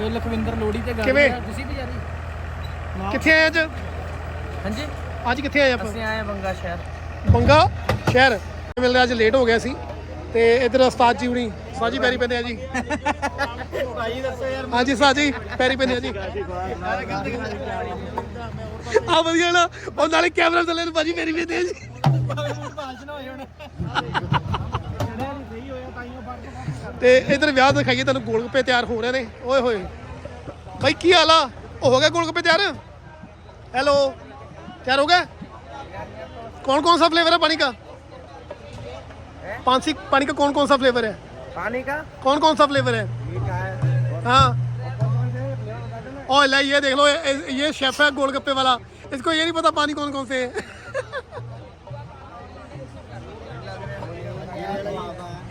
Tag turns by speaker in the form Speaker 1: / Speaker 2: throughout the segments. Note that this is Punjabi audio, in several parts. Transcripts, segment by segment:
Speaker 1: ਇਹ ਲਖਵਿੰਦਰ ਲੋੜੀ ਤੇ ਗਾ
Speaker 2: ਕਿਵੇਂ?
Speaker 1: ਰਿਹਾ ਤੁਸੀਂ ਵੀ ਜਾ ਰਹੀ
Speaker 2: ਕਿੱਥੇ ਆਏ ਅੱਜ?
Speaker 1: ਹਾਂਜੀ।
Speaker 2: ਅੱਜ ਕਿੱਥੇ ਆਏ ਆਪਾਂ?
Speaker 1: ਅਸੀਂ ਆਏ ਹਾਂ ਬੰਗਾ ਸ਼ਹਿਰ।
Speaker 2: ਬੰਗਾ ਸ਼ਹਿਰ। ਮਿਲਦੇ ਅੱਜ ਲੇਟ ਹੋ ਗਿਆ ਸੀ। ਤੇ ਇਧਰ ਉਸਤਾਦ ਜੀ ਹੁਣੀ ਸਾਜੀ ਪੈਰੀ ਪੈਂਦੇ ਆ ਜੀ।
Speaker 1: ਭਾਈ ਦੱਸੋ ਯਾਰ।
Speaker 2: ਹਾਂਜੀ ਸਾਜੀ ਪੈਰੀ ਪੈਂਦੇ ਆ ਜੀ। ਆ ਵਧੀਆ ਨਾ ਉਹ ਨਾਲੇ ਕੈਮਰਾ ਥੱਲੇ ਨੂੰ ਭਾਜੀ ਪੈਰੀ ਪੈਂਦੇ ਆ ਜੀ।
Speaker 1: ਭਾਸ਼ਣ ਹੋਏ ਹੁਣ ਜਿਹੜਾ ਨਹੀਂ ਸਹੀ ਹੋਇਆ ਤਾਈਓ ਫੜ
Speaker 2: ਤੇ ਇਧਰ ਵਿਆਹ ਦਿਖਾਈਏ ਤੁਹਾਨੂੰ ਗੋਲਗੱਪੇ ਤਿਆਰ ਹੋ ਰਹੇ ਨੇ ਓਏ ਹੋਏ ਬਾਈ ਕੀ ਹਾਲ ਆ ਉਹ ਹੋ ਗਿਆ ਗੋਲਗੱਪੇ ਤਿਆਰ ਹੈਲੋ ਤਿਆਰ ਹੋ ਗਿਆ कौन कौन सा फ्लेवर है पानी का पानी पानी का कौन कौन सा फ्लेवर है
Speaker 1: पानी का
Speaker 2: कौन कौन सा फ्लेवर है
Speaker 1: मीठा है
Speaker 2: हाँ और ले ये देख लो ये, ये शेफ है गोलगप्पे वाला इसको ये नहीं पता पानी कौन कौन से है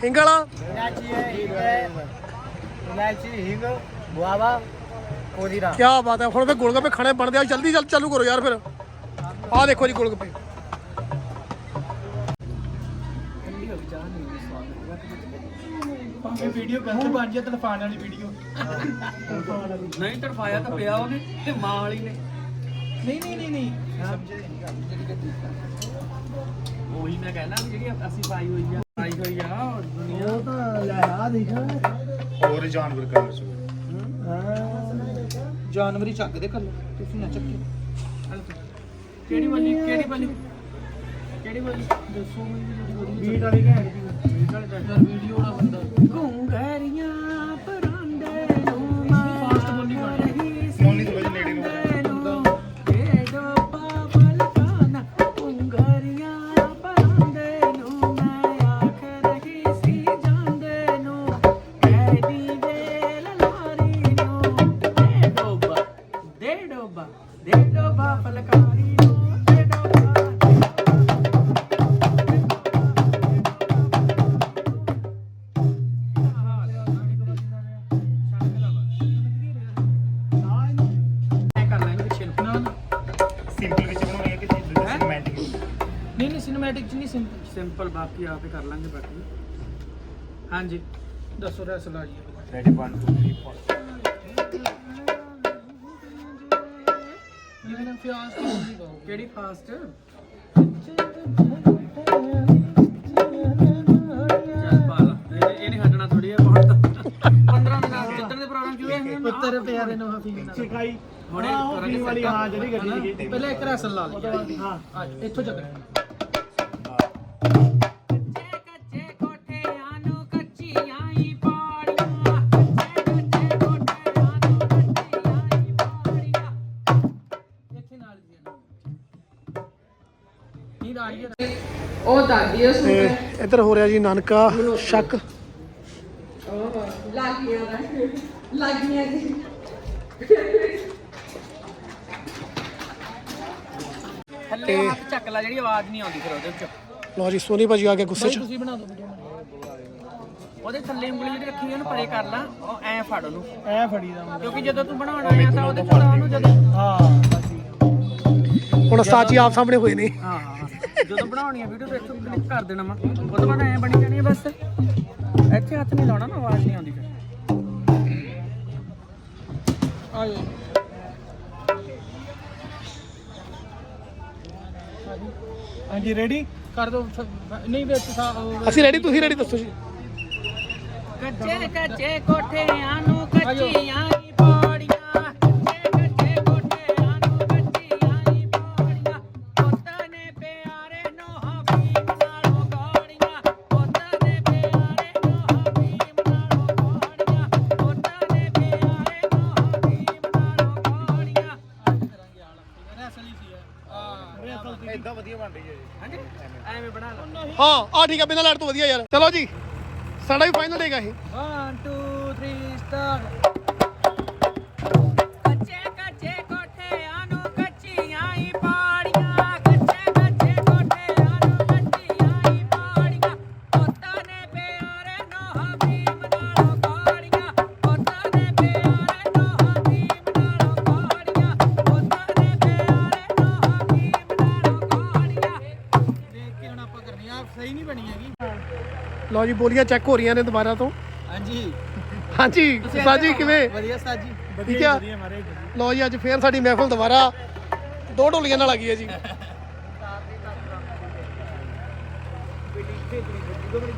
Speaker 2: हिंग वाला
Speaker 1: इलायची है हींग है इलायची हींग गुआवा पुदीना
Speaker 2: क्या बात है ਹੁਣ ਫੇ ਗੋਲਗੱਪੇ ਖਾਣੇ ਬਣਦੇ ਆ ਜਲਦੀ ਜਲਦੀ ਚਾਲੂ ਕਰੋ ਯਾਰ ਫਿਰ ਆਹ ਦੇਖੋ ਜੀ ਗੋਲਗੱਪੇ
Speaker 1: ਇਹ ਵੀਡੀਓ ਗਲਤ ਬਣ ਜਾ ਤੜਫਾਣ ਵਾਲੀ ਵੀਡੀਓ
Speaker 3: ਨਹੀਂ ਤੜਫਾਇਆ ਤਾਂ ਪਿਆ ਉਹਨੇ ਤੇ ਮਾਂ ਵਾਲੀ ਨੇ
Speaker 1: ਨਹੀਂ ਨਹੀਂ ਨਹੀਂ ਨਹੀਂ ਸਮਝੇ ਨਹੀਂ ਗੱਲ ਜਿਹੜੀ
Speaker 3: ਉਹੀ ਮੈਂ ਕਹਿਣਾ ਵੀ ਜਿਹੜੀ ਅਸੀਂ ਪਾਈ ਹੋਈ ਆ ਪਾਈ ਹੋਈ ਆ ਉਹ ਦੁਨੀਆ।
Speaker 1: ਉਹ ਤਾਂ ਲੈ ਆ ਦੇਖ।
Speaker 4: ਹੋਰ ਜਾਨਵਰ ਕਲਰ ਚ।
Speaker 1: ਜਾਨਵਰੀ ਚੱਕ ਦੇ ਕੱਲ ਤੁਸੀਂ ਨਾ ਚੱਕੀ।
Speaker 3: ਕਿਹੜੀ ਵਾਲੀ ਕਿਹੜੀ ਵਾਲੀ? ਕਿਹੜੀ ਵਾਲੀ?
Speaker 1: ਦੱਸੋ ਮੈਨੂੰ ਬੀਟ ਵਾਲੀ ਘੈਂਟ ਦੀ। ਬੀਟ ਵਾਲੀ ਵੀਡੀਓ ਵਾਲਾ ਬੰਦਾ
Speaker 3: ਘੁੰਗਰੀਆਂ ਪਰਾਂਡੇ ਹਾਂਜੀ।
Speaker 1: ਦੱਸੋ ਰਸਲਾ ਜੀ।
Speaker 4: ਰੈਡੀ 1 2 3 4
Speaker 1: ਇਹਦੇ ਨਾਲ ਫਿਆਸ ਕੀ ਹੁੰਦੀ ਗਾਓ
Speaker 3: ਕਿਹੜੀ ਫਾਸਟ? ਚੱਲ ਪਾ ਲਾ। ਇਹ- ਇਹ ਨਹੀਂ ਹਟਣਾ ਥੋੜੀ ਹੈ ਬਹੁਤ। 15 ਦਿਨ ਜਿੱਦਣ ਦੇ ਪ੍ਰੋਗਰਾਮ ਸ਼ੁਰੂ ਹੋਏ ਹਨ
Speaker 1: ਪੁੱਤਰ ਪਿਆਰੇ ਨੂੰ ਹਫੀ
Speaker 4: ਸਿਖਾਈ।
Speaker 3: ਹੁਣੇ ਕਰਾਂਗੇ
Speaker 1: ਵਾਲੀ ਹਾਂ ਜਿਹੜੀ ਗੱਡੀ ਦੀ। ਪਹਿਲਾਂ ਇੱਕ ਰਸਲ ਲਾ ਲਈ। ਹਾਂ। ਆ, ਇੱਥੋਂ ਚੱਕਣਾ।
Speaker 5: ਦਾਦੀ ਦਾ ਸੂਟ
Speaker 2: ਤੇ
Speaker 5: ਹੈ
Speaker 2: ਇੱਧਰ ਹੋ ਰਿਹਾ ਜੀ ਨਾਨਕਾ ਸ਼ੱਕ।
Speaker 5: ਲਾਗੀਆਂ ਦਾ ਲਾਗੀਆਂ ਦੀ
Speaker 3: ਥੱਲੇ ਹੱਥ ਚੱਕ ਲੈ ਜਿਹੜੀ ਆਵਾਜ਼ ਨਹੀਂ ਆਉਂਦੀ ਫਿਰ ਉਹਦੇ ਵਿੱਚ।
Speaker 2: ਲਓ ਜੀ ਸੋਨੀ ਭਾਜੀ ਆ ਕੇ ਗੁੱਸੇ 'ਚ।
Speaker 1: ਤੁਸੀਂ ਬਣਾ ਦਿਓ ਵੀਡੀਓ
Speaker 3: ਉਹਦੇ ਥੱਲੇ ਉਂਗਲੀ ਜਿਹੜੀ ਰੱਖੀ ਹੋਈ ਉਹਨੂੰ ਪਰੇ ਕਰ ਲਾ ਉਹ ਐ ਫੜ ਉਹਨੂੰ।
Speaker 1: ਐ ਫੜੀ ਦਾ
Speaker 3: ਕਿਉਂਕਿ ਜਦੋਂ ਤੂੰ ਬਣਾਉਣਾ ਆ ਤਾਂ ਉਹਦੇ ਚਲਾ ਉਹਨੂੰ ਜਦੋਂ
Speaker 1: ਹਾਂ।
Speaker 2: ਹੁਣ ਉਸਤਾਦ ਜੀ ਆਪ ਸਾਹਮਣੇ ਹੋਏ ਨੇ।
Speaker 3: ਹਾਂ। ਜਦੋਂ ਬਣਾਉਣੀ ਆ ਵੀਡੀਓ ਤੇ ਇੱਥੋਂ ਕਲਿੱਕ ਕਰ ਦੇਣਾ ਵਾ ਉਹ ਤੋਂ ਬਾਅਦ ਐ ਬਣੀ ਜਾਣੀ ਆ ਬਸ। ਇੱਥੇ ਹੱਥ ਨਹੀਂ ਲਾਉਣਾ ਨਾ ਆਵਾਜ਼ ਨਹੀਂ ਆਉਂਦੀ ਫਿਰ।
Speaker 1: ਆ ਜਾਓ। ਹਾਂਜੀ ਰੈਡੀ ਕਰ ਦੋ ਨਹੀਂ ਵਿੱਚ
Speaker 2: ਅਸੀਂ ਰੈਡੀ ਤੁਸੀਂ ਰੈਡੀ ਦੱਸੋ ਜੀ।
Speaker 3: ਕੱਚੇ ਕੱਚੇ ਕੋਠਿਆਂ ਨੂੰ ਕੱਚੀਆਂ
Speaker 2: ਆ ਠੀਕ ਆ, ਬਿਨਾਂ ਲਾਈਟ ਤੋਂ ਵਧੀਆ ਯਾਰ। ਚਲੋ ਜੀ, ਸਾਡਾ ਵੀ ਫਾਈਨਲ ਹੈਗਾ ਇਹ।
Speaker 1: 1 2 3 ਸਟਾਰਟ
Speaker 2: ਲਓ ਜੀ ਬੋਲੀਆਂ ਚੈੱਕ ਹੋ ਰਹੀਆਂ ਨੇ ਦੁਬਾਰਾ ਤੋਂ।
Speaker 1: ਹਾਂਜੀ।
Speaker 3: ਹਾਂਜੀ ਸਾਜੀ ਕਿਵੇਂ?
Speaker 1: ਵਧੀਆ ਸਾਜੀ।
Speaker 3: ਠੀਕ ਆ? ਲਓ ਜੀ ਅੱਜ ਫੇਰ ਸਾਡੀ ਮਹਿਫਲ ਦੁਬਾਰਾ ਦੋ ਢੋਲੀਆਂ ਨਾਲ ਆ ਗਈ ਹੈ ਜੀ।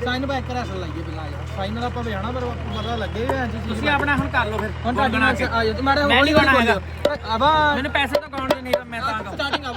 Speaker 1: ਸਾਈਨ ਬੈਕ ਕਰਾ ਸਲ ਲਾਈਏ ਬਿਲਾ ਯਾਰ। ਫਾਈਨਲ ਆਪਾਂ ਵਜਾਣਾ ਪਰ ਪਤਾ ਲੱਗੇ ਵੀ ਹਾਂਜੀ
Speaker 2: ਤੁਸੀਂ ਆਪਣਾ ਹੁਣ ਕਰ ਲਓ ਫਿਰ।
Speaker 1: ਹੁਣ ਤੁਹਾਡੀ ਨਾਲ ਆ ਜਾਓ। ਮਾਰੇ
Speaker 2: ਮੈਂ ਨਹੀਂ
Speaker 1: ਹੌਲੀ
Speaker 2: ਗਾਉਣਾ
Speaker 1: ਬੋਲਿਓ ਆਵਾ
Speaker 2: ਮੈਨੂੰ ਪੈਸੇ ਤਾਂ 'ਚ ਨਹੀਂ ਤਾਂ ਮੈਂ ਤਾਂ
Speaker 1: ਸਟਾਰਟਿੰਗ ਆ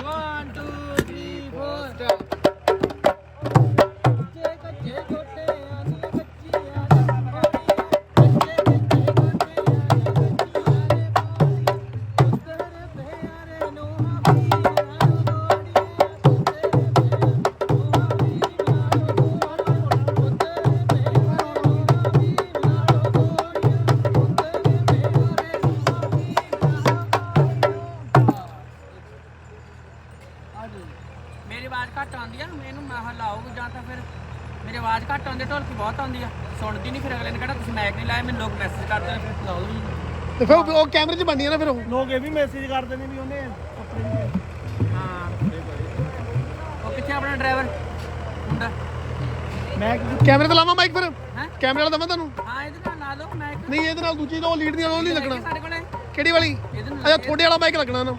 Speaker 2: ਤੇ ਫਿਰ
Speaker 3: ਉਹ ਕੈਮਰੇ 'ਚ ਬਣਨੀ ਆ ਨਾ ਫਿਰ ਉਹ।
Speaker 1: ਲੋਕ ਇਹ ਵੀ ਮੈਸੇਜ ਕਰਦੇ ਨੇ ਵੀ ਉਹਨੇ ਆਪਣੇ
Speaker 2: ਹਾਂ। ਉਹ ਕਿੱਥੇ ਆਪਣਾ ਡਰਾਈਵਰ ਹੁੰਦਾ
Speaker 1: ਮੈਂ
Speaker 3: ਕੈਮਰੇ ਤੇ ਲਾਵਾਂ ਮਾਈਕ ਫਿਰ?
Speaker 2: ਹੈਂ?
Speaker 3: ਕੈਮਰੇ ਵਾਲਾ ਦਵਾਂ ਤੁਹਾਨੂੰ?
Speaker 2: ਹਾਂ ਇਹਦੇ ਨਾਲ ਲਾ ਦੋ ਮੈਕ
Speaker 3: ਨਹੀਂ ਇਹਦੇ ਨਾਲ ਦੂਜੀ ਉਹ ਲੀਡ ਦੀ ਉਹ ਨਹੀਂ ਲੱਗਣਾ।
Speaker 2: ਸਾਡੇ ਕੋਲੇ?
Speaker 3: ਕਿਹੜੀ ਵਾਲੀ?
Speaker 2: ਇਹਦੇ ਨਾਲ
Speaker 3: ਅੱਛਾ ਤੁਹਾਡੇ ਵਾਲਾ ਮਾਈਕ ਲੱਗਣਾ ਨਾ।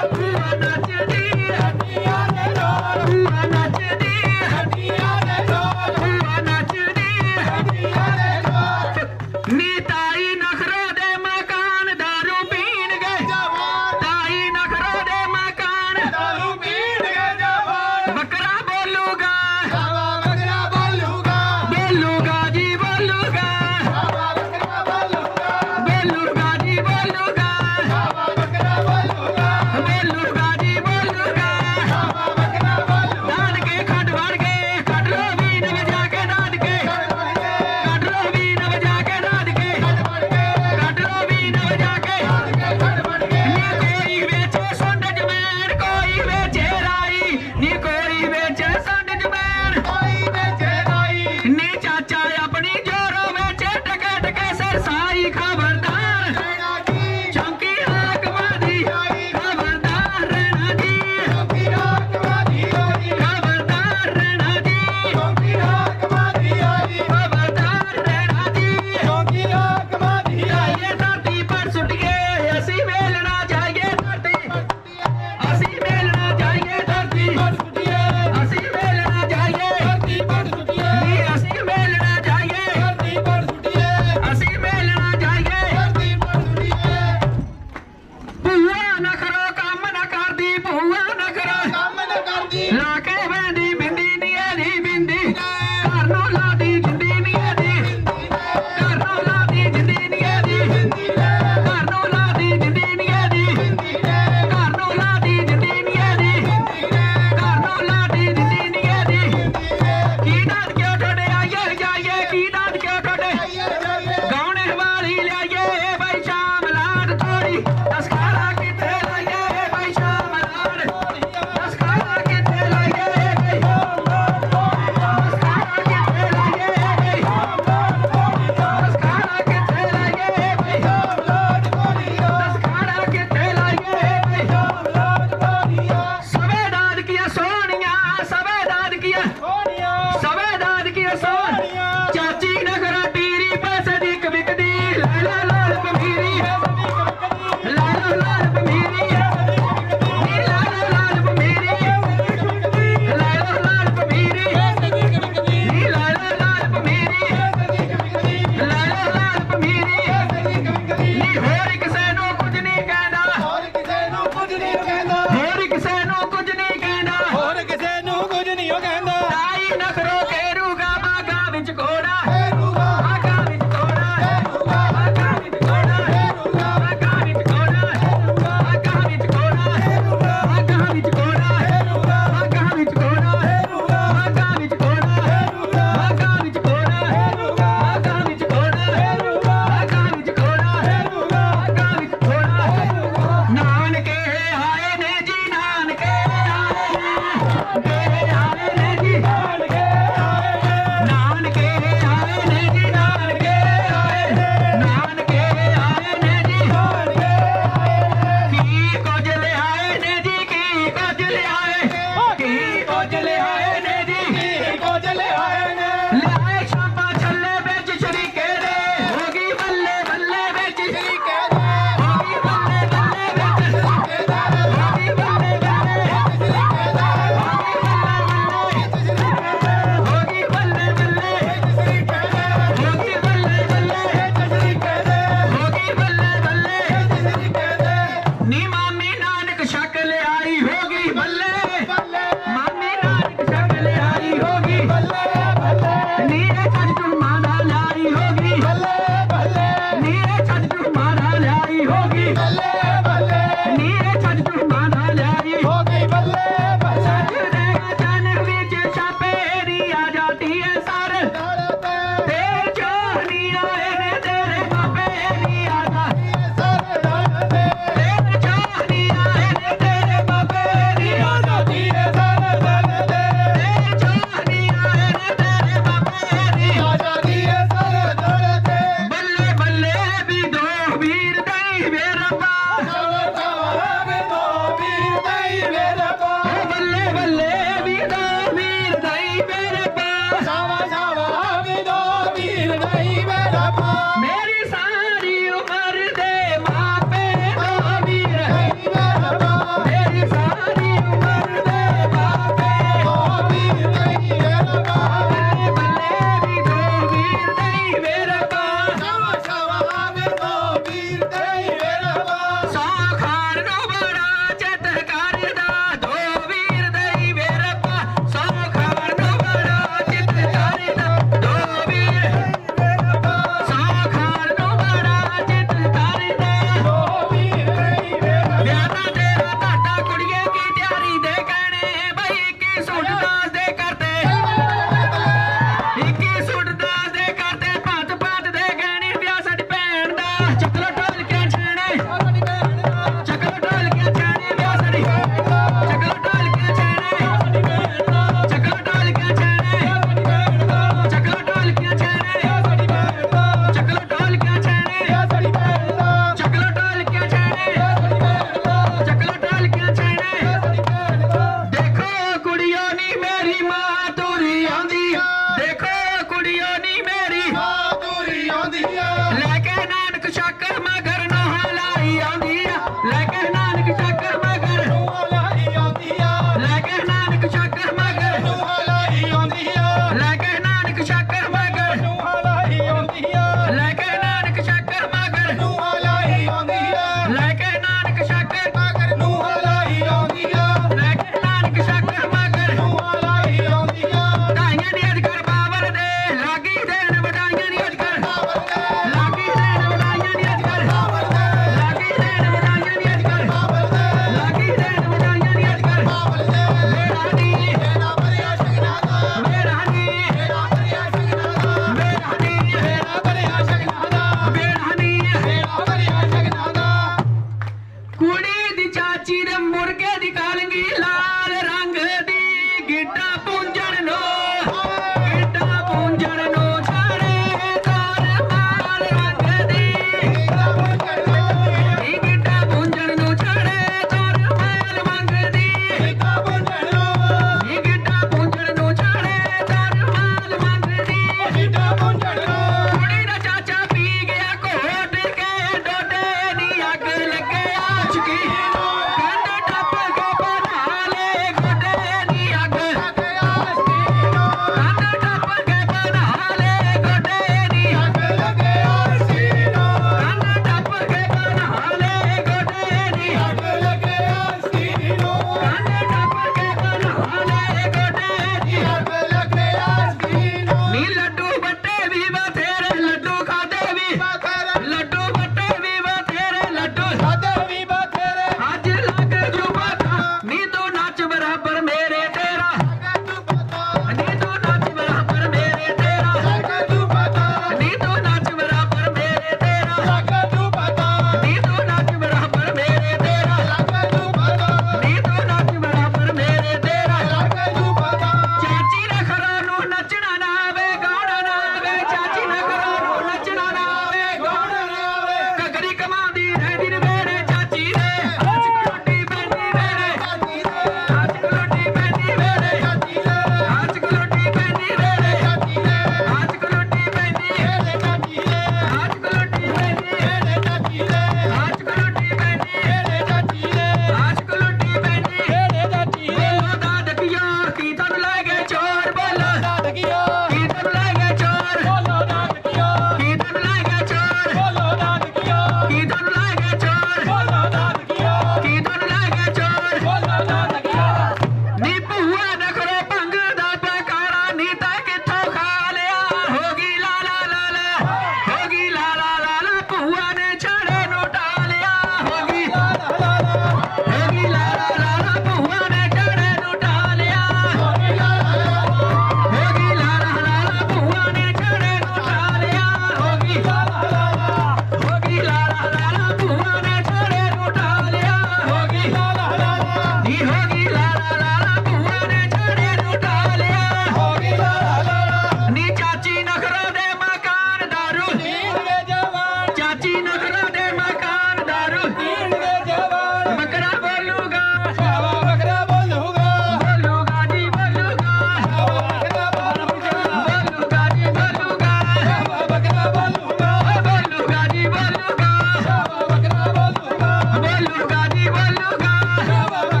Speaker 3: बोलू गा.